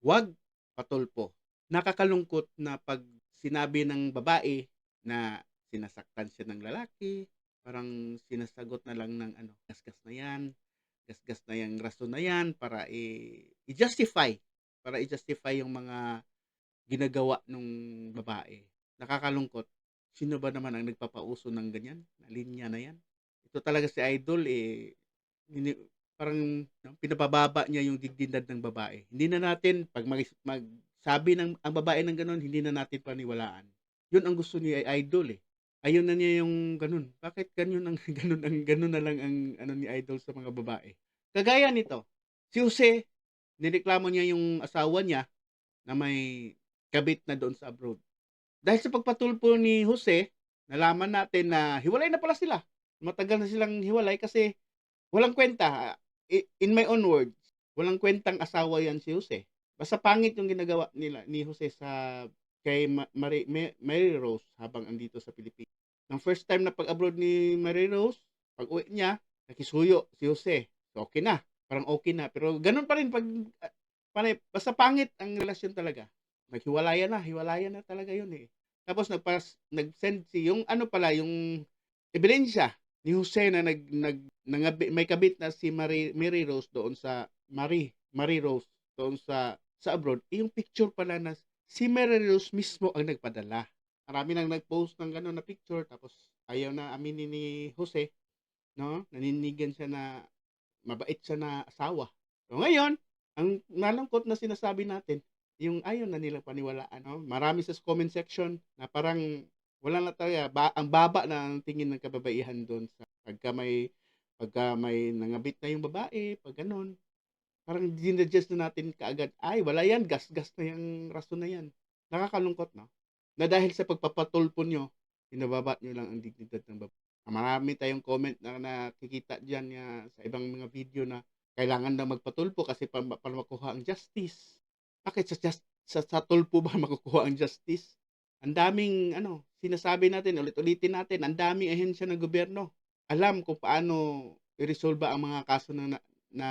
Huwag patulpo. Nakakalungkot na 'pag sinabi ng babae na sinasaktan siya ng lalaki, parang sinasagot na lang ng ano, gasgas na 'yan, gasgas na 'yang rason na 'yan para i i-justify, para i-justify yung mga ginagawa nung babae. Nakakalungkot. Sino ba naman ang nagpapauso ng ganyan, na linya na 'yan? Ito talaga si Idol, eh, parang pinabababa niya yung dignidad ng babae. Hindi na natin 'pag mag magsabi ng ang babae ng gano'n, hindi na natin paniwalaan. 'Yun ang gusto ni Idol, eh. Ayaw na niya yung gano'n. Bakit gano'n ang gano'n ang gano'n na lang ang ano ni Idol sa mga babae. Kagaya nito, si Jose, nireklamo niya yung asawa niya na may kabit na doon sa abroad. Dahil sa pagpatulpo ni Jose, nalaman natin na hiwalay na pala sila. Matagal na silang hiwalay kasi walang kuwenta. In my own words, walang kuwentang asawa 'yan si Jose. Basta pangit yung ginagawa nila ni Jose sa kay Ma Mari Me Mary Rose habang andito sa Pilipinas. Nung first time na pag-abroad ni Mary Rose, pag-uwi niya, nakisuyo si Jose. So, okey na, parang okey na. Pero gano'n pa rin 'pag ah, panay basta pangit ang relasyon talaga. Naghiwalayan na, hiwalayan na talaga 'yun, eh. Tapos nagpas nag-send si yung ano pala, yung ebidensya ni Jose na nag nag nangabi may kabit na si Mary Mary Rose doon sa Marie Marie Rose doon sa sa abroad, eh, yung picture pala na si Mary Rose mismo ang nagpadala. Marami nang nag-post ng gano'n na picture tapos ayaw na aminin ni Jose, 'no, naninigan siya na mabait siya na asawa. So ngayon, ang malungkot na sinasabi natin, yung ayaw na nilang paniwalaan, 'no. Marami sa comment section na parang wala na talaga ba ang baba na ng tingin ng kababaihan do'n sa pagka may pagka may nangabit na yung babae, 'pag gano'n. Parang dina-judge na natin kaagad, "Ay wala 'yan, gasgas na 'yang rason na 'yan." Nakakalungkot 'no, na dahil sa pagpapatulpo niyo, binababa niyo lang ang dignidad ng babae. Marami tayong comment na nakikita diyan na sa ibang mga video na kailangan daw magpatulpo kasi pa para makuha ang justice. Bakit sa jas sa sa tulpo ba makukuha ang justice? Ang daming ano, sinasabi natin, ulit-ulitin natin, ang daming ahensya ng gobyerno. Alam kung paano iresolba ang mga kaso na na na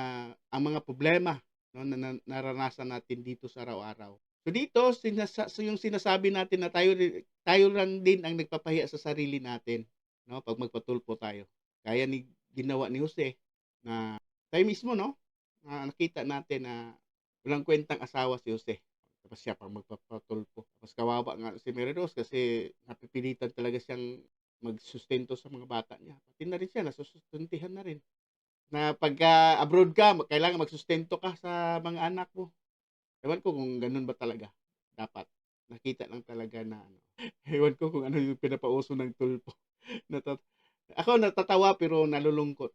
ang mga problema 'no, na na naranasan natin dito sa araw-araw. So dito sinasa yung sinasabi natin na tayo tayo lang din ang nagpapahiya sa sarili natin, 'no, 'pag magpatulpo tayo. Gaya ni ginawa ni Jose na tayo mismo 'no, na nakita natin na walang kuwentang asawa si Jose. Tapos siya pang magpapatulpo. Tapos kawawa nga si Mary kasi napipilitan talaga siyang magsustento sa mga bata niya. Pati na rin siya nasusustentuhan na rin. Na pagka abroad ka kailangan magsustento ka sa mga anak mo. Ewan ko kung gano'n ba talaga dapat. Nakita lang talaga na ano, ewan ko kung ano yung pinapauso ng tulpo. Nata ako natatawa pero nalulungkot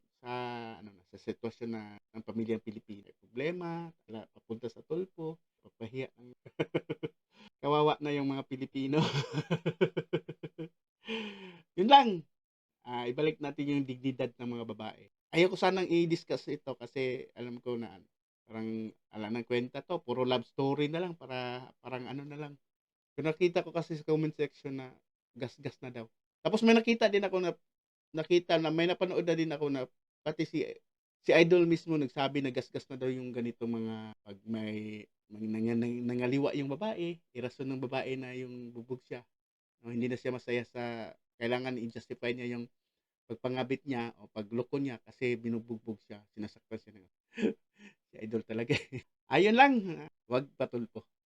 sa sitwasyon na ng pamilyang Pilipino. Problema, wala papunta sa tulpo, papahiya ang kawawa na yung mga Pilipino. Yun lang. Ah, ibalik natin yung dignidad ng mga babae. Ayoko sanang i-discuss ito kasi alam ko na ano, parang wala ng kuwenta 'to, puro love story na lang para parang ano na lang. Pero nakita ko kasi sa comment section na gasgas na daw. Tapos may nakita din ako na nakita na may napanood na din ako na pati si si Idol mismo nagsabi na gasgas na daw yung ganitong mga 'pag may nanga nangaliwa yung babae, irason ng babae na yung bubog siya. No, hindi na siya masaya sa kailangan i-justify niya yung pagpangabit niya o pagloko niya kasi binubugbog siya, sinasaktan siya ng si Idol talaga. Ayun lang, 'wag patulpo.